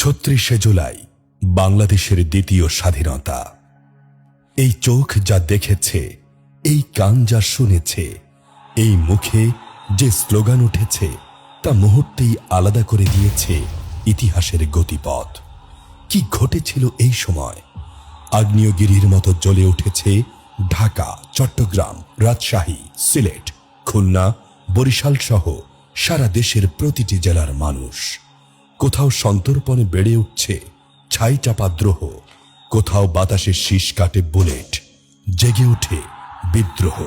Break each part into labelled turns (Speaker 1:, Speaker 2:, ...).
Speaker 1: ছত্রিশে জুলাই, বাংলাদেশের দ্বিতীয় স্বাধীনতা। এই চোখ যা দেখেছে, এই কান যা শুনেছে, এই মুখে যে স্লোগান উঠেছে, তা মুহূর্তেই আলাদা করে দিয়েছে ইতিহাসের গতিপথ। কি ঘটেছিল এই সময়? আগ্নেয়গিরির মতো জ্বলে উঠেছে ঢাকা, চট্টগ্রাম, রাজশাহী, সিলেট, খুলনা, বরিশাল সহ সারা দেশের প্রতিটি জেলার মানুষ। কোথাও সন্তর্পণে বেড়ে উঠছে ছাই চাপা দ্রোহ, কোথাও বাতাসে শীষ কাটে বুলেট, জেগে ওঠে বিদ্রোহ।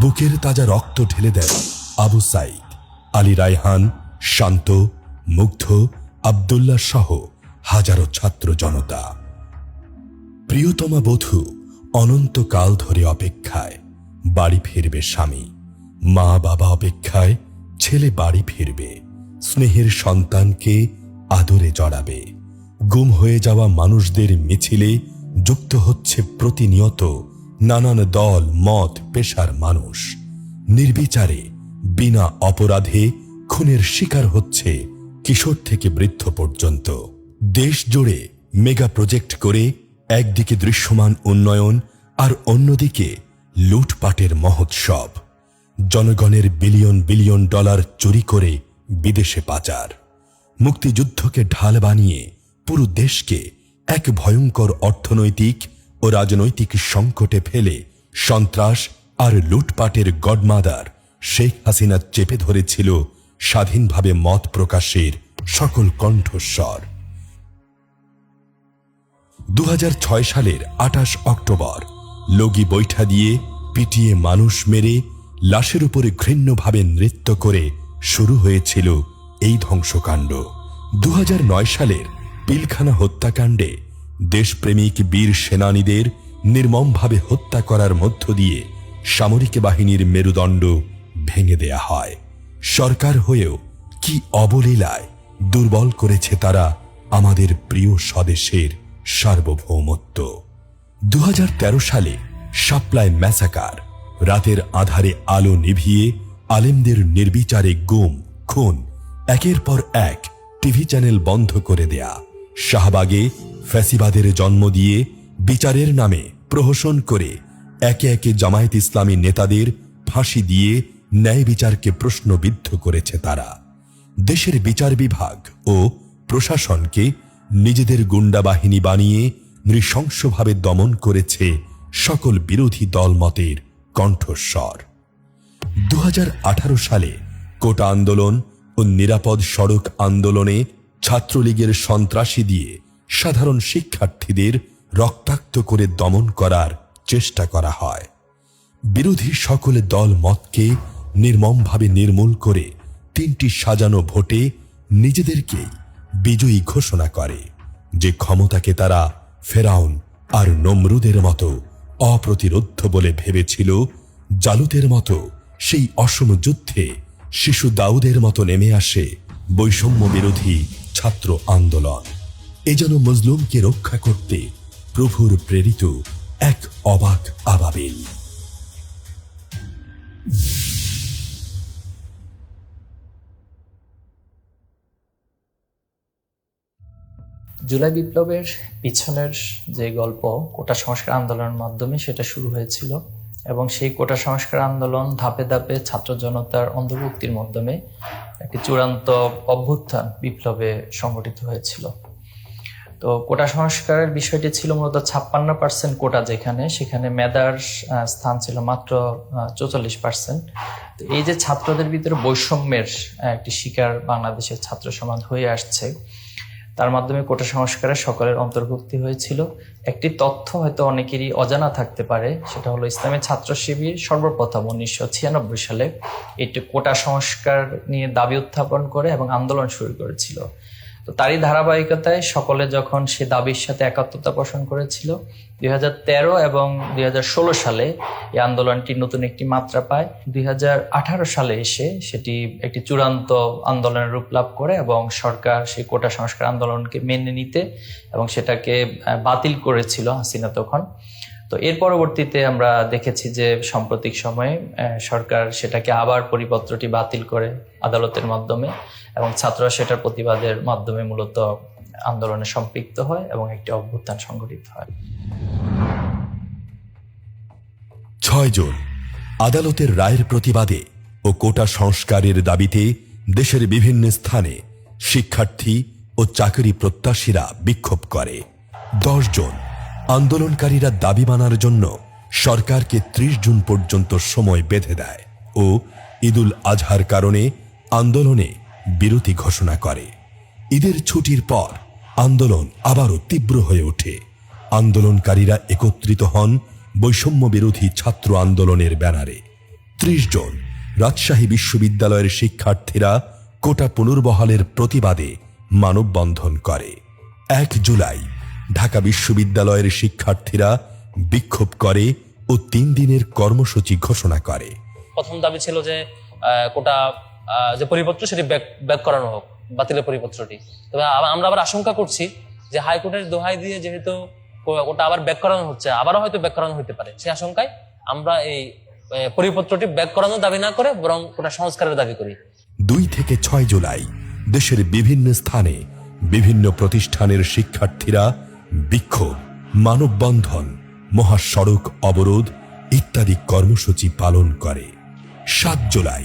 Speaker 1: বুকের তাজা রক্ত ঢেলে দেয় আবু সাইদ, আলী রায়হান, শান্ত, মুগ্ধ, আবদুল্লাহ সহ হাজারো ছাত্র জনতা। প্রিয়তমা বধূ অনন্তকাল ধরে অপেক্ষায়, বাড়ি ফিরবে স্বামী। মা বাবা অপেক্ষায় ছেলে বাড়ি ফিরবে। স্নেহের সন্তানকে আদরে জড়াবে। গুম হয়ে যাওয়া মানুষদের মিছিলে যুক্ত হচ্ছে প্রতিনিয়ত নানান দল, মত, পেশার মানুষ। নির্বিচারে, বিনা অপরাধে খুনের শিকার হচ্ছে কিশোর থেকে বৃদ্ধ পর্যন্ত। দেশ জুড়ে মেগা প্রজেক্ট করে একদিকে দৃশ্যমান উন্নয়ন আর অন্যদিকে লুটপাটের মহোৎসব। জনগণের বিলিয়ন বিলিয়ন ডলার চুরি করে বিদেশে পাচার। মুক্তিযুদ্ধকে ঢাল বানিয়ে পুরো দেশকে এক ভয়ঙ্কর অর্থনৈতিক ও রাজনৈতিক সংকটে ফেলে সন্ত্রাস আর লুটপাটের গডমাদার শেখ হাসিনা চেপে ধরেছিল স্বাধীনভাবে মত প্রকাশের সকল কণ্ঠস্বর। দু হাজার ছয় সালের আঠাশ অক্টোবর, লগি বৈঠা দিয়ে পিটিয়ে মানুষ মেরে লাশের উপরে ঘৃণ্যভাবে নৃত্য করে শুরু হয়েছিল এই ধ্বংসকাণ্ড। দু হাজার নয় সালের পিলখানা হত্যাকাণ্ডে দেশপ্রেমিক বীর সেনানীদের নির্মমভাবে হত্যা করার মধ্য দিয়ে সামরিক বাহিনীর মেরুদণ্ড ভেঙে দেয়া হয়। সরকার হয়েও কি অবলীলায় দুর্বল করেছে তারা আমাদের প্রিয় স্বদেশের সার্বভৌমত্ব। দু হাজার তেরো সালে সাপ্লাই ম্যাসাকার রাতের আধারে আলো নিভিয়ে আলেমদের নির্বিচারে গুম, খুন, একের পর এক টিভি চ্যানেল বন্ধ করে দেয়া। শাহবাগে ফ্যাসিবাদের জন্ম দিয়ে বিচারের নামে প্রহসন করে একে একে জামায়াত ইসলামী নেতাদের ফাঁসি দিয়ে ন্যায় বিচারকে প্রশ্নবিদ্ধ করেছে তারা। দেশের বিচার বিভাগ ও প্রশাসনকে নিজেদের গুন্ডা বাহিনী বানিয়ে নৃশংসভাবে দমন করেছে সকল বিরোধী দলমতের কণ্ঠস্বর। দু হাজার আঠারো সালে কোটা আন্দোলন ও নিরাপদ সড়ক আন্দোলনে ছাত্রলীগের সন্ত্রাসী দিয়ে সাধারণ শিক্ষার্থীদের রক্তাক্ত করে দমন করার চেষ্টা করা হয়। বিরোধী সকল দল মতকে নির্মমভাবে নির্মূল করে তিনটি সাজানো ভোটে নিজেদেরকে বিজয়ী ঘোষণা করে, যে ক্ষমতাকে তারা ফেরাউন আর নমরুদের মতো অপ্রতিরোধ্য বলে ভেবেছিল জালুতের মতো সেই অসম যুদ্ধে শিশু দাউদের মতো নেমে আসে বৈষম্য বিরোধী ছাত্র আন্দোলন। এ যেন মজলুমকে রক্ষা করতে প্রভুর প্রেরিত এক অবাক আবাবিল।
Speaker 2: জুলাই বিপ্লবের পিছনের যে গল্প, কোটা সংস্কার আন্দোলনের মাধ্যমে সেটা শুরু হয়েছিল। এবং সেই কোটা সংস্কার আন্দোলন ধাপে ধাপে ছাত্র জনতার অন্তর্ভুক্তির মাধ্যমে একটি চূড়ান্ত অভ্যুত্থান বিপ্লবে সংগঠিত হয়েছিল। তো কোটা সংস্কারের বিষয়টি ছিল মূলত ছাপ্পান্ন পার্সেন্ট কোটা যেখানে, সেখানে মেধার স্থান ছিল মাত্র চৌচল্লিশ পার্সেন্ট তো এই যে ছাত্রদের ভিতরে বৈষম্যের একটি শিকার বাংলাদেশের ছাত্র সমাজ হয়ে আসছে তার মাধ্যমে কোটা সংস্কারে সকলের অন্তর্ভুক্তি হয়েছিল। একটি তথ্য হয়তো অনেকেরই অজানা থাকতে পারে, সেটা হলো ইসলামের ছাত্র শিবির সর্বপ্রথম উনিশশো ছিয়ানব্বই সালে একটি কোটা সংস্কার নিয়ে দাবি উত্থাপন করে এবং আন্দোলন শুরু করেছিল। তো তারই ধারাবাহিকতায় সকলে যখন সে দাবির সাথে একাত্মতা পোষণ করেছিল, দুই হাজার তেরো এবং দুই হাজার ষোলো সালে এই আন্দোলনটি নতুন একটি মাত্রা পায়। দুই হাজার আঠারো সালে এসে সেটি একটি চূড়ান্ত আন্দোলনের রূপ লাভ করে এবং সরকার সেই কোটা সংস্কার আন্দোলনকে মেনে নিতে এবং সেটাকে বাতিল করেছিল হাসিনা তখন। তো এর পরবর্তীতে আমরা দেখেছি যে সাম্প্রতিক সময়ে সরকার সেটাকে আবার পরিপত্রটি বাতিল করে আদালতের মাধ্যমে। এবং ছাত্ররা সেটার প্রতিবাদের মাধ্যমে মূলত আন্দোলনে সম্পৃক্ত হয় এবং একটি অভ্যুত্থান সংঘটিত হয়।
Speaker 1: ছয় জুন, আদালতের রায়ের প্রতিবাদে ও কোটা সংস্কারের দাবিতে দেশের বিভিন্ন স্থানে শিক্ষার্থী ও চাকরি প্রত্যাশীরা বিক্ষোভ করে। দশ জন, আন্দোলনকারীরা দাবি মানার জন্য সরকারকে ত্রিশ জুন পর্যন্ত সময় বেঁধে দেয় ও ঈদুল আজহার কারণে আন্দোলনে বিরতি ঘোষণা করে। ঈদের ছুটির পর আন্দোলন আবারও তীব্র হয়ে ওঠে। আন্দোলনকারীরা একত্রিত হন বৈষম্য বিরোধী ছাত্র আন্দোলনের ব্যানারে। ত্রিশ জন রাজশাহী বিশ্ববিদ্যালয়ের শিক্ষার্থীরা কোটা পুনর্বহালের প্রতিবাদে মানববন্ধন করে। এক জুলাই ঢাকা বিশ্ববিদ্যালয়ের শিক্ষার্থীরা বিক্ষোভ করে ও তিন দিনের কর্মসূচি ঘোষণা করে।
Speaker 3: প্রথম দাবি ছিল যে কোটা যে পরিপত্র সেটি ব্যাক ব্যাক করানো হোক, বাতিলের পরিপত্রটি। তবে আমরা আবার আশঙ্কা করছি যে হাইকোর্টের দোহাই দিয়ে যেহেতু ওটা আবার ব্যাক করানো হচ্ছে, আবারও হয়তো ব্যাক করানো হতে পারে। সেই আশঙ্কায় আমরা এই পরিপত্রটি ব্যাক করানোর দাবি না করে বরং ওটা সংস্কারের দাবি করি।
Speaker 1: দুই থেকে ছয় জুলাই, দেশের বিভিন্ন স্থানে বিভিন্ন প্রতিষ্ঠানের শিক্ষার্থীরা বিক্ষোভ, মানববন্ধন, মহাসড়ক অবরোধ ইত্যাদি কর্মসূচি পালন করে। সাত জুলাই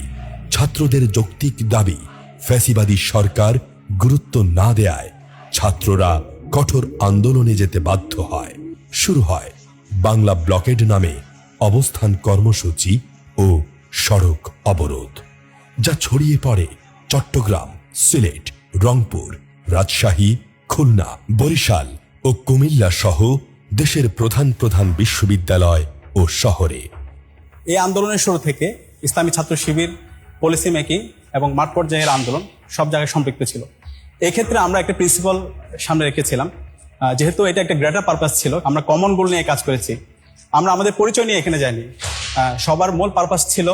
Speaker 1: ছাত্রদের যৌক্তিক দাবি ফ্যাসিবাদী সরকার গুরুত্ব না দেয়ায় ছাত্ররা কঠোর আন্দোলনে যেতে বাধ্য হয়। শুরু হয় বাংলা ব্লকেড নামে অবস্থান কর্মসূচি ও সড়ক অবরোধ, যা ছড়িয়ে পড়ে চট্টগ্রাম, সিলেট, রংপুর, রাজশাহী, খুলনা, বরিশাল ও কুমিল্লা সহ দেশের প্রধান প্রধান বিশ্ববিদ্যালয় ও শহরে।
Speaker 4: এই আন্দোলনের শুরু থেকে ইসলামী ছাত্র শিবির পলিসি মেকিং এবং মাঠ পর্যায়ের আন্দোলন সব জায়গায় সম্পৃক্ত ছিল। এক্ষেত্রে আমরা একটা প্রিন্সিপাল সামনে রেখেছিলাম যেহেতু এটা একটা গ্রেটার পারপাস ছিল, আমরা কমন গোল নিয়ে কাজ করেছি। আমরা আমাদের পরিচয় নিয়ে এখানে যাইনি। সবার মূল পারপাস ছিল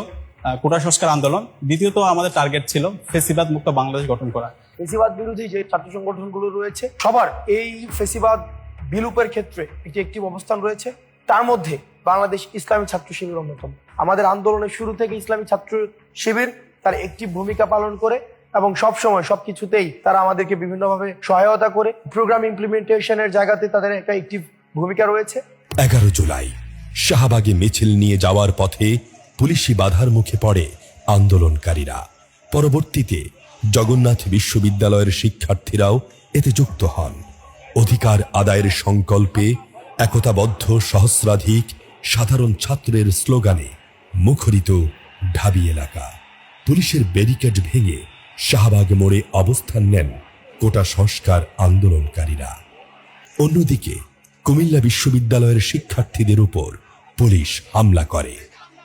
Speaker 4: কোটা সংস্কার আন্দোলন। দ্বিতীয়ত আমাদের টার্গেট ছিল ফেসিবাদ মুক্ত বাংলাদেশ গঠন করা।
Speaker 5: ফেসিবাদ বিরোধী যে ছাত্র সংগঠনগুলো রয়েছে, সবার এই ফেসিবাদ বিলুপের ক্ষেত্রে একটি একটি অবস্থান রয়েছে। তার মধ্যে বাংলাদেশ ইসলামী ছাত্র শিবির অন্যতম। আমাদের আন্দোলনের শুরু থেকে ইসলামী ছাত্র শিবির তার একটি ভূমিকা পালন করে এবং সব সময় সবকিছুতেই তারা আমাদেরকে বিভিন্নভাবে সহায়তা করে প্রোগ্রাম ইমপ্লিমেন্টেশনের জায়গাতে তাদের একটা একটি ভূমিকা রয়েছে।
Speaker 1: এগারো জুলাই, শাহবাগে মিছিল নিয়ে যাওয়ার পথে পুলিশি বাধার মুখে পড়ে আন্দোলনকারীরা। পরবর্তীতে জগন্নাথ বিশ্ববিদ্যালয়ের শিক্ষার্থীরাও এতে যুক্ত হন। অধিকার আদায়ের সংকল্পে একতাবদ্ধ সহস্রাধিক সাধারণ ছাত্রের স্লোগানে মুখরিত ঢাবি এলাকা। পুলিশের ব্যারিকেড ভেঙে শাহবাগ মোড়ে অবস্থান নেন কোটা সংস্কার আন্দোলনকারীরা। অন্যদিকে, কুমিল্লা বিশ্ববিদ্যালয়ের শিক্ষার্থীদের উপর পুলিশ হামলা করে।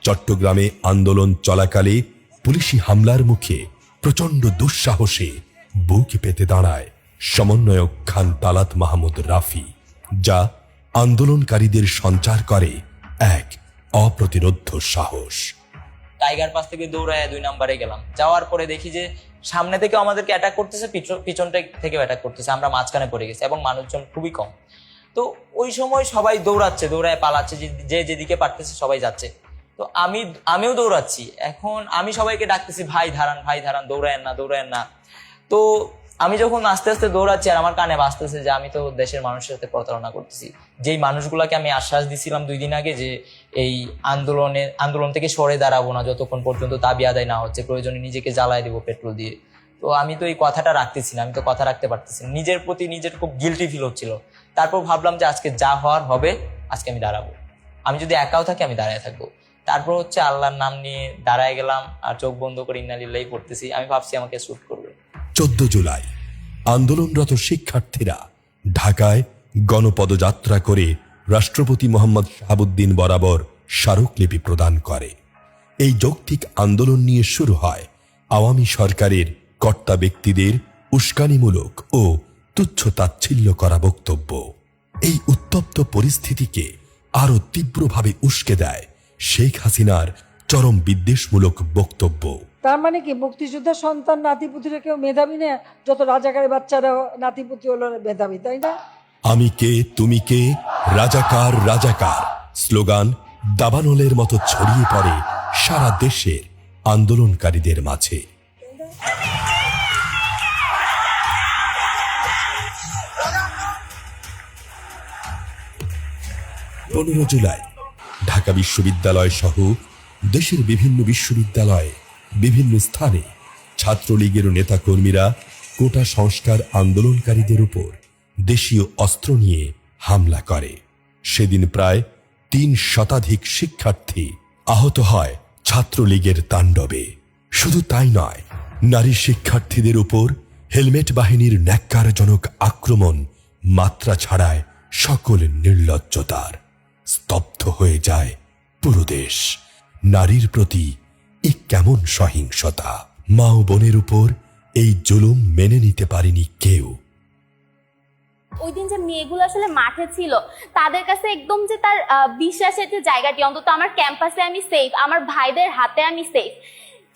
Speaker 1: চট্টগ্রামে আন্দোলন চলাকালে পুলিশি হামলার মুখে প্রচণ্ড দুঃসাহসে বুক পেতে দাঁড়ায় সমন্বয়ক খান তালাত মাহমুদ রাফি, যা আন্দোলনকারীদের সঞ্চার করে এক অপ্রতিরোধ্য সাহস।
Speaker 6: টাইগার পাস থেকে দৌড়ায় দুই নাম্বারে গেলাম। যাওয়ার পরে দেখি যে সামনে থেকে আমাদেরকে অ্যাটাক করতেছে, পিছন- পিছনটা থেকে অ্যাটাক করতেছে। আমরা মাঝখানে পড়ে গেছি এবং মানুষজন খুবই কম। তো ওই সময় সবাই দৌড়াচ্ছে, দৌড়ায় পালাচ্ছে, যে যেদিকে পারতেছে সবাই যাচ্ছে। তো আমি আমিও দৌড়াচ্ছি। এখন আমি সবাইকে ডাকতেছি, ভাই ধারান ভাই ধারান দৌড়ায়েন না দৌড়ায়েন না। তো আমি যখন আস্তে আস্তে দৌড়াচ্ছি আর আমার কানে বাঁচতেছে যে আমি তো দেশের মানুষের সাথে প্রতারণা করতেছি। যেই মানুষগুলোকে আমি আশ্বাস দিছিলাম দুই দিন আগে যে এই আন্দোলনে, আন্দোলন থেকে সরে দাঁড়াবো না যতক্ষণ পর্যন্ত দাবি আদায় না হচ্ছে, প্রয়োজনে নিজেকে জ্বালায় দেবো পেট্রোল দিয়ে। তো আমি তো এই কথাটা রাখতেছি না, আমি তো কথা রাখতে পারতেছি না। নিজের প্রতি নিজের খুব গিলটি ফিল হচ্ছিল। তারপর ভাবলাম যে আজকে যা হওয়ার হবে, আজকে আমি দাঁড়াবো। আমি যদি একাও থাকি, আমি দাঁড়ায় থাকব। তারপর হচ্ছে আল্লাহর নাম নিয়ে দাঁড়ায় গেলাম আর চোখ বন্ধ করে ইন্নালিল্লাই পড়তেছি। আমি ভাবছি আমাকে শ্যুট করবে।
Speaker 1: চোদ্দ জুলাই, আন্দোলনরত শিক্ষার্থীরা ঢাকায় গণপদযাত্রা করে রাষ্ট্রপতি মোহাম্মদ শাহাবুদ্দিন বরাবর স্মারকলিপি প্রদান করে। এই যৌক্তিক আন্দোলন নিয়ে শুরু হয় আওয়ামী সরকারের কর্তা ব্যক্তিদের উস্কানিমূলক ও তুচ্ছ তাচ্ছিল্য করা বক্তব্য। এই উত্তপ্ত পরিস্থিতিকে আরও তীব্রভাবে উস্কে দেয় শেখ হাসিনার চরম বিদ্বেষমূলক বক্তব্য।
Speaker 7: তার মানে কি? মুক্তিযোদ্ধার সন্তান নাতিপুতিরা কেউ মেধাবী না? যত রাজাকারের বাচ্চারা নাতিপুতি হলো মেধাবী, তাই না?
Speaker 1: আমি কে, তুমি কে? রাজাকার রাজাকার। স্লোগান, দাবানলের মতো ছড়িয়ে পড়ে সারা দেশের আন্দোলনকারীদের মাঝে। পনেরো জুলাই, ঢাকা বিশ্ববিদ্যালয় সহ দেশের বিভিন্ন বিশ্ববিদ্যালয়ে বিভিন্ন স্থানে ছাত্রলীগের নেতাকর্মীরা কোটা সংস্কার আন্দোলনকারীদের উপর দেশীয় অস্ত্র নিয়ে হামলা করে। সেদিন প্রায় তিন শতাধিক শিক্ষার্থী আহত হয় ছাত্রলীগের তাণ্ডবে। শুধু তাই নয়, নারী শিক্ষার্থীদের উপর হেলমেট বাহিনীর ন্যাক্কারজনক আক্রমণ মাত্রা ছাড়ায় সকল নির্লজ্জতার স্তব্ধ হয়ে যায় পুরো দেশ। নারীর প্রতি এ কেমন সহিংসতা। মা ও বোনের উপর এই জুলুম মেনে নিতে পারেনি কেউ।
Speaker 8: ওই দিন যে মেয়েগুলো আসলে মাঠে ছিল, তাদের কাছে একদম যে তার বিশ্বাসের যে জায়গাটি, অন্তত আমার ক্যাম্পাসে আমি সেফ আমার ভাইদের হাতে আমি সেফ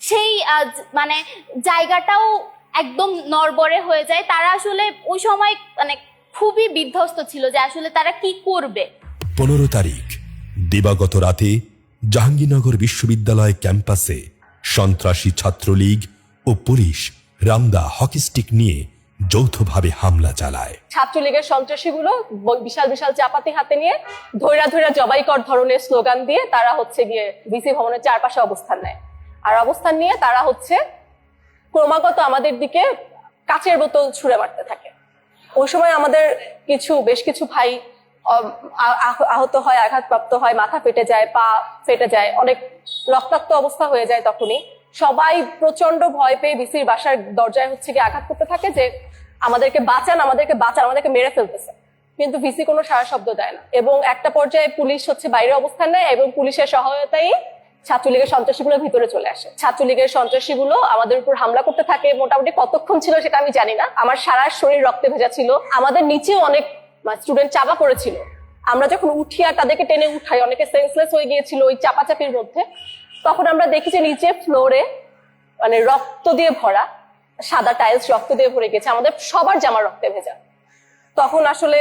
Speaker 8: সেই মানে জায়গাটাও একদম নড়বড়ে হয়ে যায়। তারা আসলে ওই সময় মানে খুবই বিধ্বস্ত ছিল যে আসলে তারা কি করবে।
Speaker 1: পনেরো তারিখ, দিবাগত রাতে জাহাঙ্গীরনগর বিশ্ববিদ্যালয় ক্যাম্পাসে সন্ত্রাসী ছাত্রলীগ ও পুলিশ রামদা হকি স্টিক নিয়ে যৌথভাবে হামলা চালায়।
Speaker 9: ছাত্রলীগের সন্ত্রাসীগুলো বিশাল বিশাল চাপাতি হাতে নিয়ে ধৈরা ধৈরা জবাইকর ধরনের স্লোগান দিয়ে তারা হচ্ছে গিয়ে ভিসি ভবনের চারপাশে অবস্থান নেয়। আর অবস্থান নিয়ে তারা হচ্ছে ক্রমাগত আমাদের দিকে কাচের বোতল ছুঁড়ে মারতে থাকে। ওই সময় আমাদের কিছু, বেশ কিছু ভাই আহত হয়, আঘাতপ্রাপ্ত হয়, মাথা ফেটে যায়, পা ফেটে যায়, অনেক রক্তাক্ত অবস্থা হয়ে যায় তখনই। সবাই প্রচণ্ড ভয় পেয়ে বিসির বাসার দরজায় হচ্ছে গিয়ে আঘাত করতে থাকে যে আমাদেরকে বাঁচান আমাদেরকে বাঁচান, আমাদেরকে মেরে ফেলতেছে। কিন্তু ভিসি কোনো সারা শব্দ দেয় না। এবং একটা পর্যায়ে পুলিশ হচ্ছে বাইরে অবস্থান নেয় এবং পুলিশের সহায়তায় ছাত্রলীগের সন্ত্রাসীগুলো ভিতরে চলে আসে। ছাত্রলীগের সন্ত্রাসীগুলো আমাদের উপর হামলা করতে থাকে, মোটামুটি কতক্ষণ ছিল সেটা আমি জানি না। আমার সারা শরীর রক্তে ভেজা ছিল। আমাদের নিচেও অনেক স্টুডেন্ট চাপা পড়েছিল। আমরা যখন উঠি আর তাদেরকে টেনে উঠাই, অনেকে সেন্সলেস হয়ে গিয়েছিল ওই চাপাচাপির মধ্যে। তখন আমরা দেখি যে নিচে ফ্লোরে মানে রক্ত দিয়ে ভরা, সাদা টাইলস রক্ত দিয়ে ভরে গেছে, আমাদের সবার জামা রক্তে ভেজা। তখন আসলে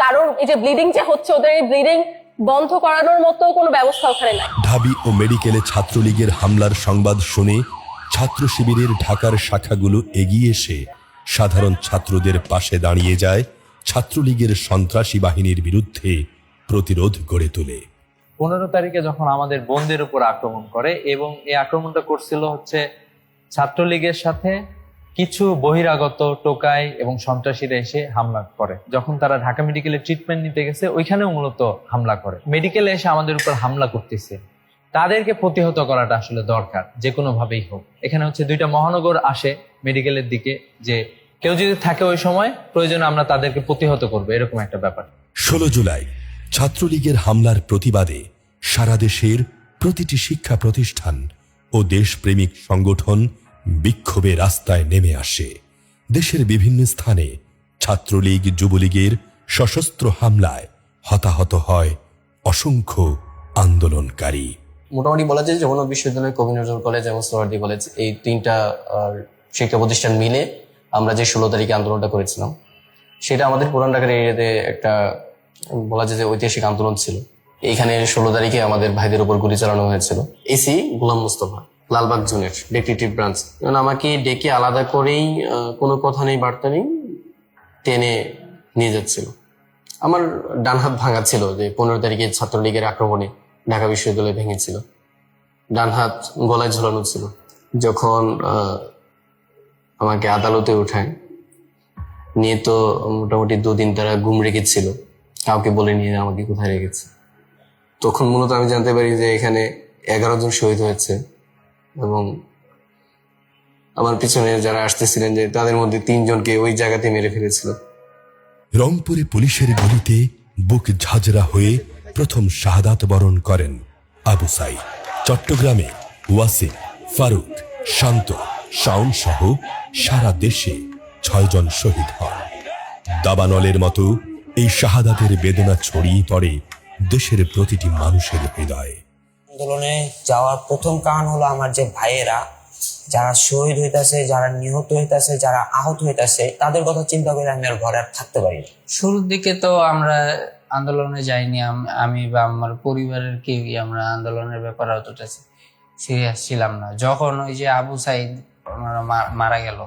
Speaker 9: কারোর এই যে ব্লিডিং যে হচ্ছে, ওদের এই ব্লিডিং বন্ধ করানোর মতো কোনো ব্যবস্থা ওখানে নাই।
Speaker 1: ঢাবি ও মেডিকেলে ছাত্রলীগের হামলার সংবাদ শুনে ছাত্র শিবিরের ঢাকার শাখাগুলো এগিয়ে এসে সাধারণ ছাত্রদের পাশে দাঁড়িয়ে যায় ছাত্রলীগের সন্ত্রাসী বাহিনীর বিরুদ্ধে প্রতিরোধ গড়ে তোলে।
Speaker 10: পনেরো তারিখে যখন আমাদের বোনদের উপর আক্রমণ করে এবং এই আক্রমণটা করছিল হচ্ছে ছাত্রলীগের সাথে কিছু বহিরাগত টোকাই এবং সন্ত্রাসীরা এসে হামলা করে। যখন তারা ঢাকা মেডিকেলে ট্রিটমেন্ট নিতে গেছে, ওইখানেও মূলত হামলা করে। মেডিকেলে এসে আমাদের উপর হামলা করতেছে। তাদেরকে প্রতিহত করাটা আসলে দরকার, যে কোনো ভাবেই হোক। এখানে হচ্ছে দুইটা মহানগর আসে মেডিকেলের দিকে, যে কেউ যদি থাকে ওই সময়, প্রয়োজনে আমরা তাদেরকে প্রতিহত করব, এরকম একটা ব্যাপার।
Speaker 1: ষোলো জুলাই ছাত্রলীগের হামলার প্রতিবাদে সারা দেশের প্রতিটি শিক্ষা প্রতিষ্ঠান ও দেশপ্রেমিক সংগঠন বিক্ষোভে রাস্তায় নেমে আসে। দেশের বিভিন্ন স্থানে ছাত্রলীগ, যুবলীগের সশস্ত্র হামলায় হতাহত হয় অসংখ্য আন্দোলনকারী।
Speaker 11: মোটামুটি বলা যায় যমুনা বিশ্ববিদ্যালয় কবি নজরুল কলেজ এবং সোহরার্দি কলেজ এই তিনটা শিক্ষা প্রতিষ্ঠান মিলে আমরা যে ষোলো তারিখে আন্দোলনটা করেছিলাম, সেটা আমাদের পুরান ঢাকার এরিয়াতে একটা বলা যায় যে ঐতিহাসিক আন্দোলন ছিল। এইখানে ষোলো তারিখে আমাদের ভাইদের উপর গুলি চালানো হয়েছিল। এসি গোলাম মুস্তফা, লালবাগ জোনের ডেটেকটিভ ব্রাঞ্চ আমাকে ডেকে আলাদা করেই কোনো কথা নেই, বার্তা নেই, টেনে নিয়ে যাচ্ছিল। আমার ডান হাত ভাঙা ছিল যে পনেরো তারিখে ছাত্রলীগের আক্রমণে ঢাকা বিশ্ববিদ্যালয় ভেঙেছিল। ডান হাত গলায় ঝোলানো ছিল। যখন আমাকে আদালতে উঠায়, নিয়ে তো মোটামুটি দুদিন তারা গুম রেখেছিল। কাউকে বলে নিয়ে আমাকে কোথায় রেখেছে? তখন মূলত আমি জানতে পারি যে এখানে এগারো জন শহীদ হয়েছে এবং আমার পিছনে যারা আসতেছিলেন যে তাদের মধ্যে তিনজনকে ওই জায়গাতে মেরে ফেলেছিল।
Speaker 1: রংপুরে পুলিশের গুলিতে বুক ঝাঁঝরা হয়ে প্রথম শাহাদাত বরণ করেন আবু সাই চট্টগ্রামে ওয়াসিম, ফারুক, শান্ত, শাওন সহ সারা দেশে ছয়জন শহীদ হন। দাবানলের মতো এই শাহাদাতের বেদনা ছড়িয়ে পড়ে দেশের প্রতিটি মানুষের হৃদয়ে।
Speaker 12: আন্দোলনে যাওয়ার প্রথম কারণ হলো আমার যে ভাইয়েরা যারা শহীদ হইতাছে যারা নিহত হইতাছে যারা আহত হইতাছে তাদের কথা চিন্তা করে আমি আর ঘরে আর থাকতে পারি না।
Speaker 13: শুরুর দিকে তো আমরা আন্দোলনে যাইনি আমি বা আমার পরিবারের কেউই আমরা আন্দোলনের ব্যাপারে অতটা সিরিয়াস ছিলাম না। যখন ওই যে আবু সাইদ মা- মারা গেল